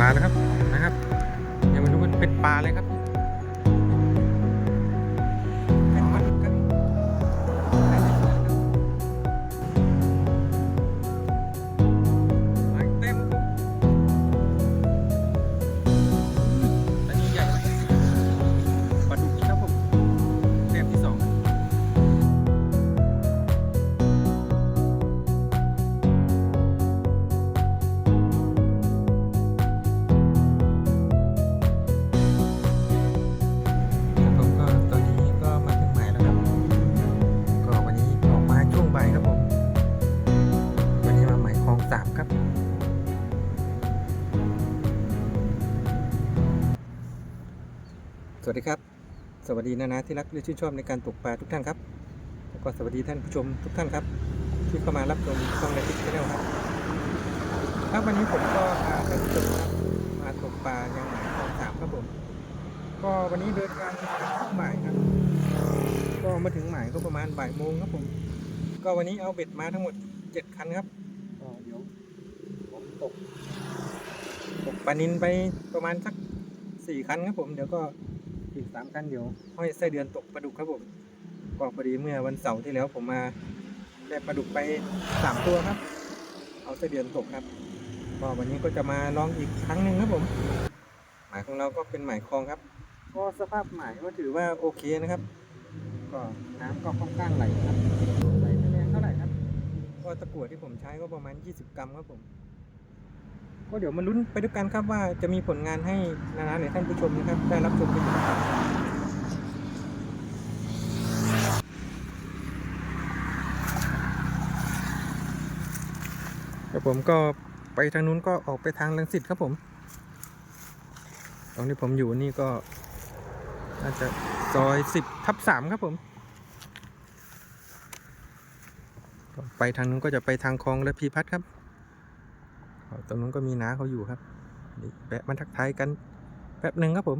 มาแล้วครับนะครับยังไม่รู้เป็นปลาเลยครับ สวัสดีนานาที่รักและชื่นชอบในการตกปลาทุกท่านครับแล้วก็สวัสดีท่านผู้ชมทุกท่านครับ ที่เข้ามารับชมช่องในคลิปนี้ครับครับวันนี้ผมก็พาท่านผู้ชมครับมาตกปลายังหมายคลองสามครับผมก็วันนี้เดินทางมาถึงหมายครับ ก็มาถึงหมายก็ประมาณบ่ายโมงครับผม ก็วันนี้เอาเบ็ดมาทั้งหมดเจ็ดคันครับก็เดี๋ยวผมตกตกปลานินไปประมาณสักสี่คันครับผมเดี๋ยวก็ อีกสามคันเดี๋ยวห้อยไส้เดือนตกปลาดุกครับผมก็พอดีเมื่อวันเสาร์ที่แล้วผมมาได้ปลาดุกไปสามตัวครับ เอาไส้เดือนตกครับก็วันนี้ก็จะมาลองอีกครั้งหนึ่งครับผม หมายของเราก็เป็นหมายคลองครับก็สภาพหมายก็ถือว่าโอเคนะครับ ก็น้ำก็ค่อนข้างไหลครับไหลไม่แรงเท่าไหร่ครับ ก็ตะกั่วที่ผมใช้ก็ประมาณ 20 กรัมครับผม ก็เดี๋ยวมาลุ้นไปด้วยกันครับว่าจะมีผลงานให้นานาหรือท่านผู้ชมนะครับได้รับชมกันอยู่ครับครับผมก็ไปทางนู้นก็ออกไปทางลังสิตครับผม ตรงที่ผมอยู่นี่ก็น่าจะซอยสิบทับสามครับผม ไปทางนู้นก็จะไปทางคลองและพีพัฒครับ ตรงนู้นก็มีน้าเขาอยู่ครับแวะมาทักทายกันแป๊บหนึ่งครับผม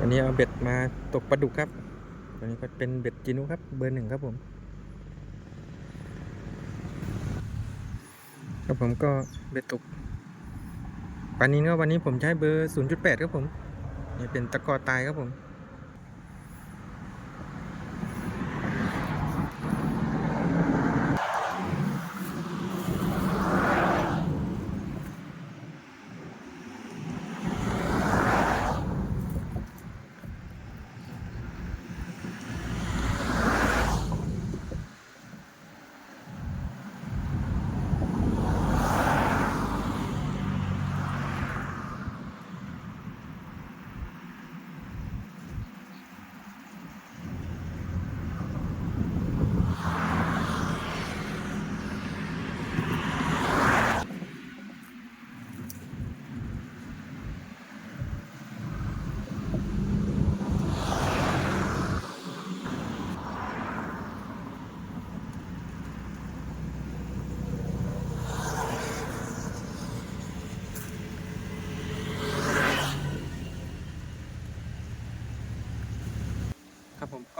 อันนี้เอาเบ็ดมาตกปลาดุกครับ ตัวนี้ก็เป็นเบ็ดจินุครับ เบอร์หนึ่งครับผม ครับผมก็เบ็ดตก ปลานินก็วันนี้ผมใช้เบอร์ 0.8 ครับผม นี่เป็นตะกอตายครับผม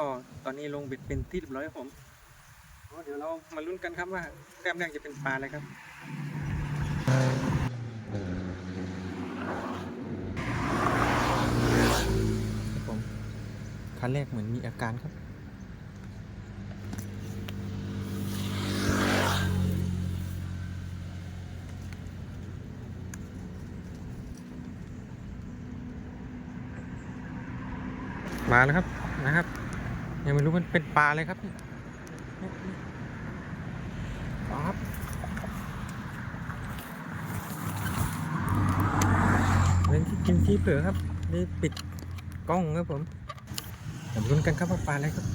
ก็ตอนนี้ลงเบ็ดเป็นที่เรียบร้อยครับผมเดี๋ยวเรามาลุ้นกันครับว่าแต้มแรกจะเป็นปลาอะไรครับครับผมคันแรกเหมือนมีอาการครับมาแล้วครับูมันเป็นปลาเลยครับนี่ปลาครับเว้นที่กินที่เผือครับ นี่ปิดกล้องครับผมเดี๋ยวลุ้นกันครับว่าปลาอะไรครับ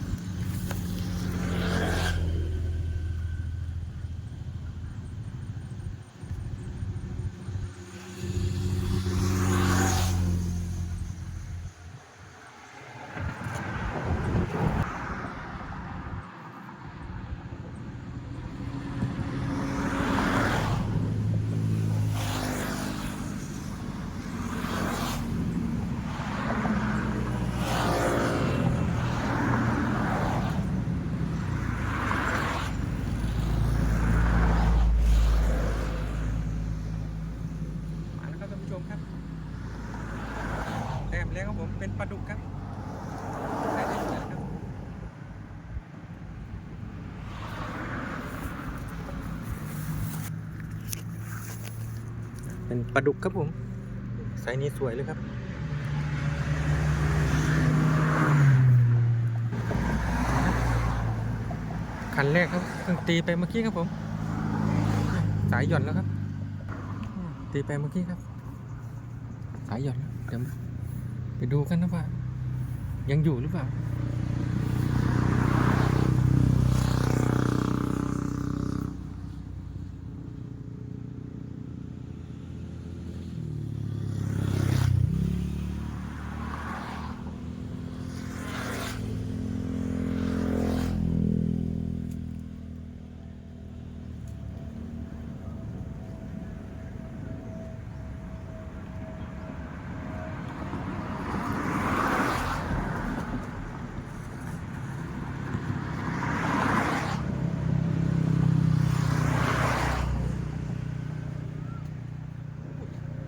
เป็นปลาดุกครับผมไซส์นี้สวยเลยครับคันแรกครับเพิ่งตีไปเมื่อกี้ครับผม สายหย่อนแล้วครับ ตีไปเมื่อกี้ครับ สายหย่อนแล้วเดี๋ยวไปดูกันนะว่ายังอยู่หรือเปล่า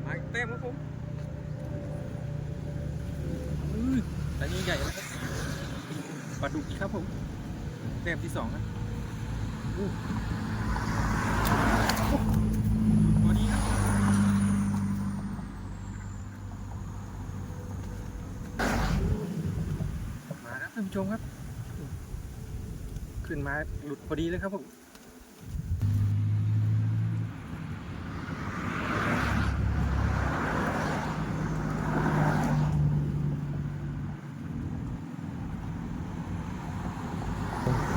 มาอีกเต็มครับผมอื้อแต่นี่ใหญ่นะครับปลาดุกอีกครับผมเต็มที่สองครับอู้โอ้ตัวนี้ครับมาแล้วท่าน ผู้ชมครับ ขึ้นมาหลุดพอดีเลยครับผม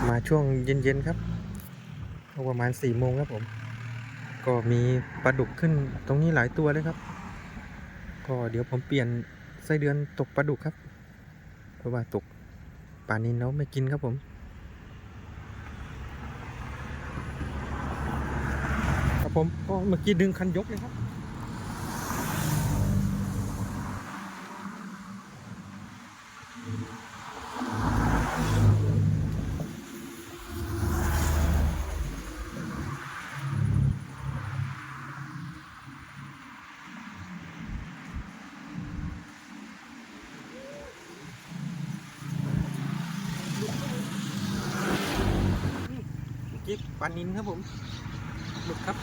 มาช่วงเย็นๆครับประมาณสี่โมงครับผม ก็มีปลาดุกขึ้นตรงนี้หลายตัวเลยครับ ก็เดี๋ยวผมเปลี่ยนไส้เดือนตกปลาดุกครับ เพราะว่าตกานินเราไม่กินครับผม ครับผมก็เมื่อกี้ดึงคันยกเลยครับ เมื่อกี้ ปลานินครับผมหมึกครับ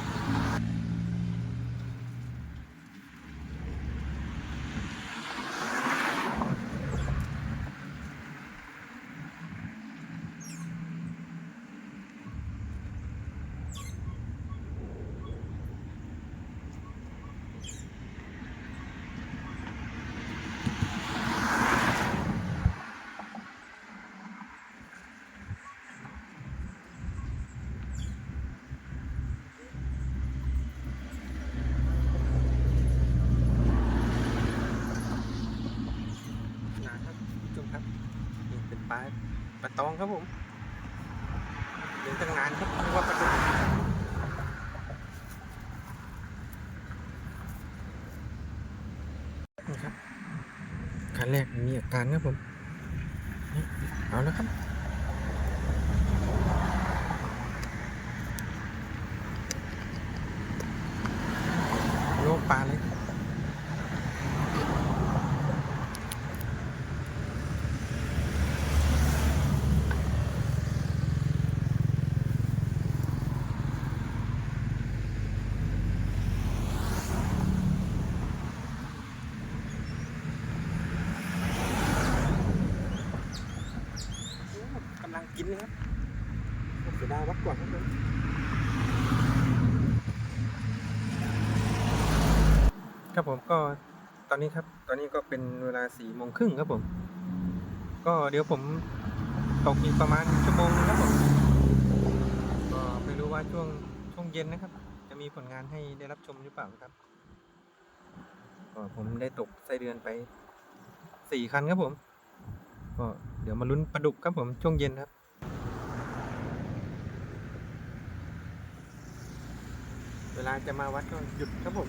นะครับผู้ชมครับนี่เป็นปลาปลา ตองครับผมเลี้ยงตั้งนานครับนึกว่าประจุนี่ครับคันแรกมีอาการครับผมเอาแล้วครับโยกปลาเลย กำลังกิ นนะครับผมเสียดายวัดก่อนครับครับผมก็ตอนนี้ครับ ตอนนี้ก็เป็นเวลาสี่โมงครึ่งครับผม ก็เดี๋ยวผมตกอีกประมาณชั่วโมงนึงครับผมก็ไม่รู้ว่าช่วงช่วงเย็นนะครับ จะมีผลงานให้ได้รับชมหรือเปล่าครับก็ผมได้ตกไส้เดือนไปสี่คันครับผม ก็เดี๋ยวมาลุ้นปลาดุกครับผมช่วงเย็นครับ วลาจะมาวัดก็หยุดครับผม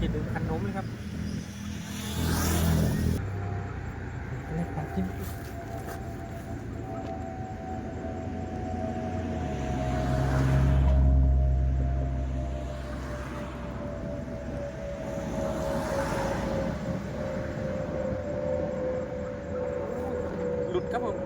กินถึงคันนมเลยครับเล็กกินดครับผม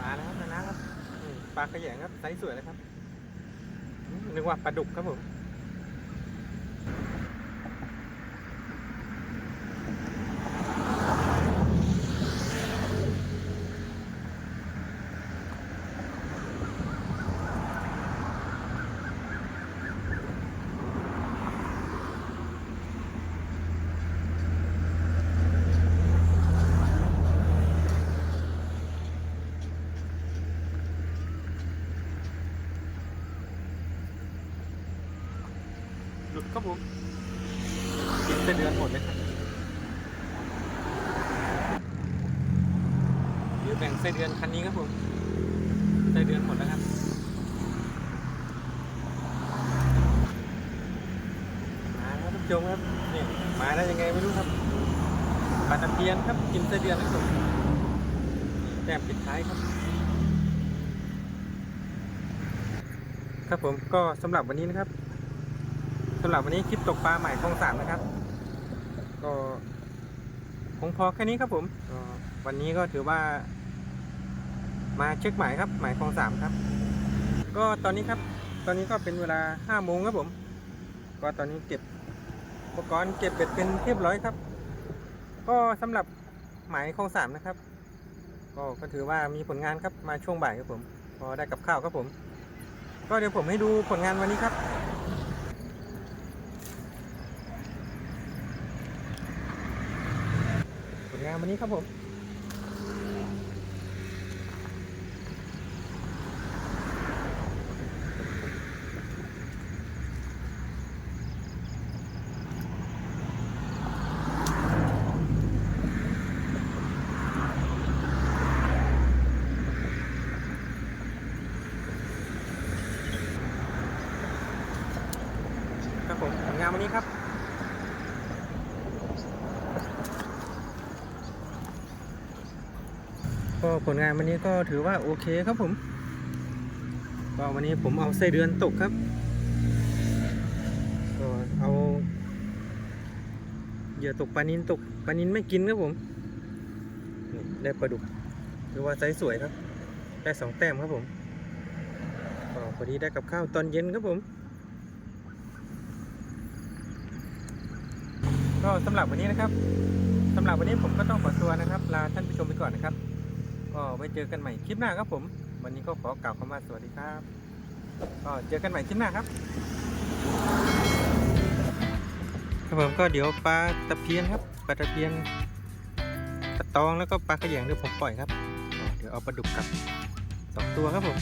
มาแล้วครับนานะครับอืม ปลาขยงครับไซส์สวยเลยครับนึกว่าปลาดุกครับผม ผมกินเส้นเดือนหมดเลยครับเดี๋ยวแบ่งไส้เดือนคันนี้ครับผมไส้เดือนหมดแล้วครับมาแล้วท่านผู้ชมครับนี่มาได้ยังไงไม่รู้ครับปลาตะเพียนครับกินไส้เดือนครับผมแต้มปิดท้ายครับ ครับผมก็สำหรับวันนี้นะครับำหรับวันนี้คลิปตกปลาใหม่คลองสามนะครับ ก็คงพอแค่นี้ครับผมวันนี้ก็ถือว่า มาเช็คหมายครับ หมายคลองสามครับ ก็ตอนนี้ครับ ตอนนี้ก็เป็นเวลาห้าโมงครับผม ก็ตอนนี้เก็บอุปกรณ์เก็บเบ็ดเป็นเรียบร้อยครับ ก็สำหรับหมายคลองสามนะครับ ก็ก็ถือว่ามีผลงานครับมาช่วงบ่ายครับผม พอได้กับข้าวครับผม ก็เดี๋ยวผมให้ดูผลงานวันนี้ครับ ผล งามวันนี้ครับผม ครับผมผลงานวันนี้ครับ ก็ผลงานวันนี้ก็ถือว่าโอเคครับผมก็วันนี้ผมเอาไส้เดือนตกครับก็เอาเหยื่อตกปลานินตกปลานินไม่กินครับผมได้ปลาดุกถือว่าไซส์สวยครับ ได้สองแต้มครับผมก็พอดีได้กับข้าวตอนเย็นครับผม ก็สำหรับวันนี้นะครับสำหรับวันนี้ผมก็ต้องขอตัวนะครับ ลาท่านผู้ชมไปก่อนนะครับ ก็ไว้เจอกันใหม่คลิปหน้าครับผม วันนี้ก็ขอกล่าวคำว่าสวัสดีครับ ก็เจอกันใหม่คลิปหน้าครับครับผมก็เดี๋ยวปลาตะเพียนครับปลาตะเพียนตะตองแล้วก็ปลาขยงเดี๋ยวผมปล่อยครับ เดี๋ยวเอาปลาดุกกลับสองตัวครับผม